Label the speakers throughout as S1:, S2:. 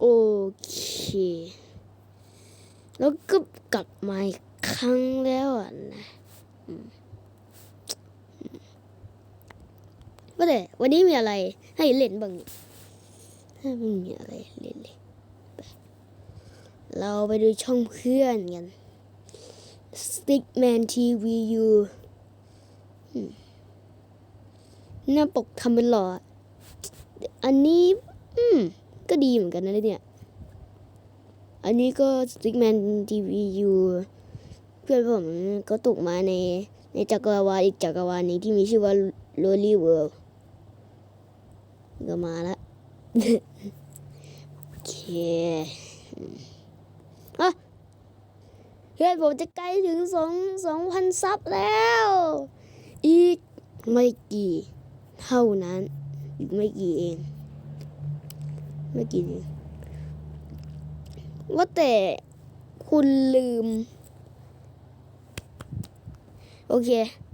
S1: โอเค แล้วก็กลับมาอีกครั้งแล้วอะนะว่าแต่วันนี้มีอะไรให้เล่นบ้างถ้าไม่มีอะไรเล่นเลยเราไปดูช่องเพื่อนกัน Stickman TVU หน้าปกทำเป็นหล่อ อันนี้ อืม ก็ดีเหมือนกันนะเนี่ย อันนี้ก็ Stickman TVU เพื่อนผมก็ตกมาในในจักรวาลอีกจักรวาลหนึงที่มีชื่อว่า Lolly World ก็มาล้วโอเคอืมอะเพื่อนผมจะใกล้ถึงสองสองพันซับแล้ว อีกไม่กี่ เท่านั้น อีกไม่กี่เอง ไม่กี่เองว่าแต่คุณลืม โอเค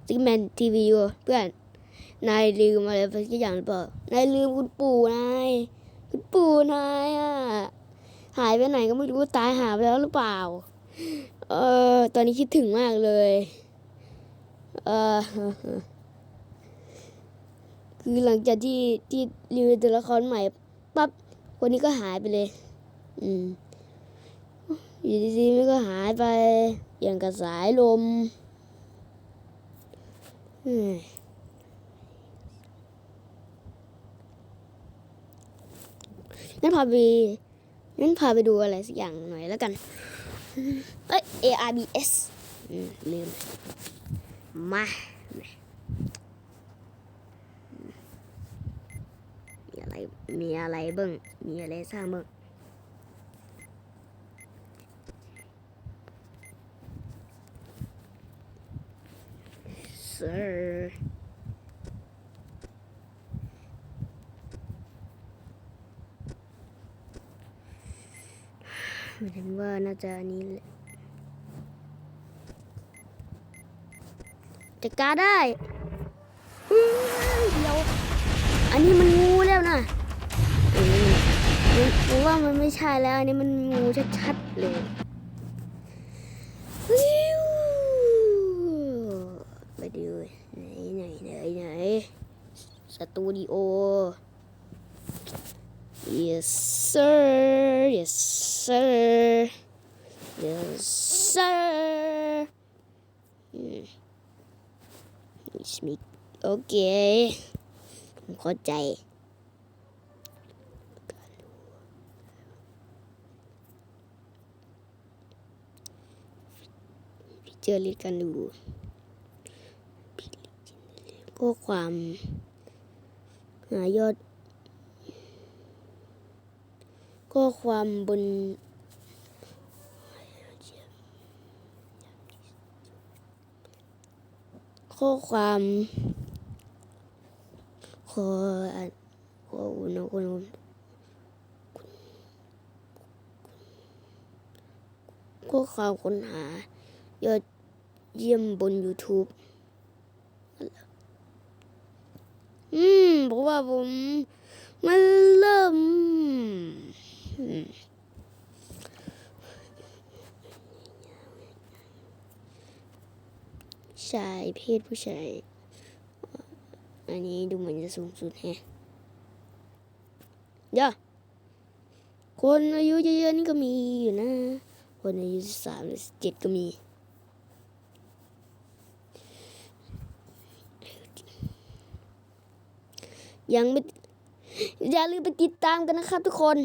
S1: ซิกแมนทีวีเพื่อน นายลืมอะไรไปสักอย่างหรือเปล่านายลืมคุณปู่นายคุณปู่นายอะหายไปไหนก็ไม่รู้ตายหาไปแล้วหรือเปล่า เออ ตอนนี้คิดถึงมากเลย เออคือหลังจากที่ที่รีวิวตัวละครใหม่ปั๊บ คนนี้ก็หายไปเลย อืม อยู่ดีๆมันก็หายไป อย่างกับสายลมเฮ้ยงั้นพาไปงั้นพาไปดูอะไรสักอย่างหน่อยแล้วกัน เอ้ย ARBS อืมลืม มา อะไรมีอะไรบ้างมีอะไรสร้างบ้างเซอร์ไม่ถึงว่าน่าจะนี้แหละจัดการได้เฮ้ยเดี๋ยวอันนี้มันงูแล้วนะเออมันผม ว่ามันไม่ใช่แล้ว อันนี้มันงูชัดๆเลยไปดูไหนไหนไหนไหนสตูดิโอ yes sir yes sir yes sir อืม It's me โอเคผมเข้าใจ พิจารณากันดูข้อความหายอดข้อความบนข้อความขออ่านขออุณหภูมิข้อความค้นหายอด เยี่ยมบน YouTube อืมเพราะว่าผมมันเริ่มชายเพศผู้ชาย อันนี้ดูเหมือนจะสูงสุดแฮะเดี๋ยวคนอายุเยอะๆนี่ก็มีอยู่นะ คนอายุสามสิบเจ็ดก็มี ยังไม่อย่าลืมไปติดตามกันนะครับ ทุกคน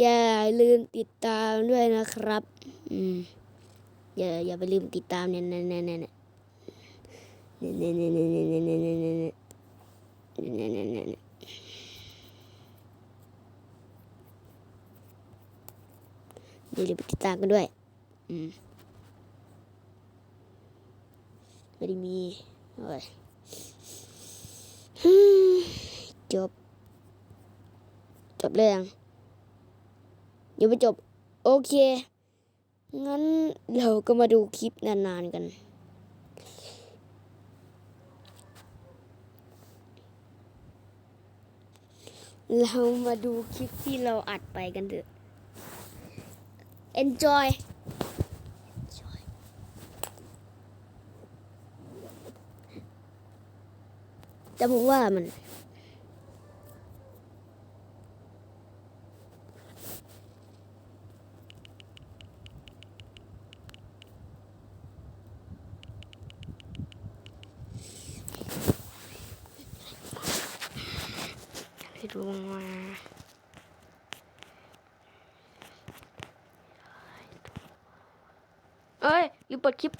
S1: อย่าลืมติดตามด้วยนะครับ อืมอย่าอย่าไปลืมติดตามเนี่ยเนี่ยเนี่ยเนี่ยเนี่ยเนี่ยเนี่ยเนี่ยเนี่ยเนี่ยเนี่ยเนี่ยเนเนเนเนเนอย่าลืมติดตามกันด้วย อืมไม่ได้มีโอ้ย จบ จบเลยยังยังไม่จบ โอเค งั้นเราก็มาดูคลิปนานๆกัน เรามาดูคลิปที่เราอัดไปกันเถอะ enjoy แต่ผมว่ามัน ให้ดูมาเอ้ยลืมเปิดคลิป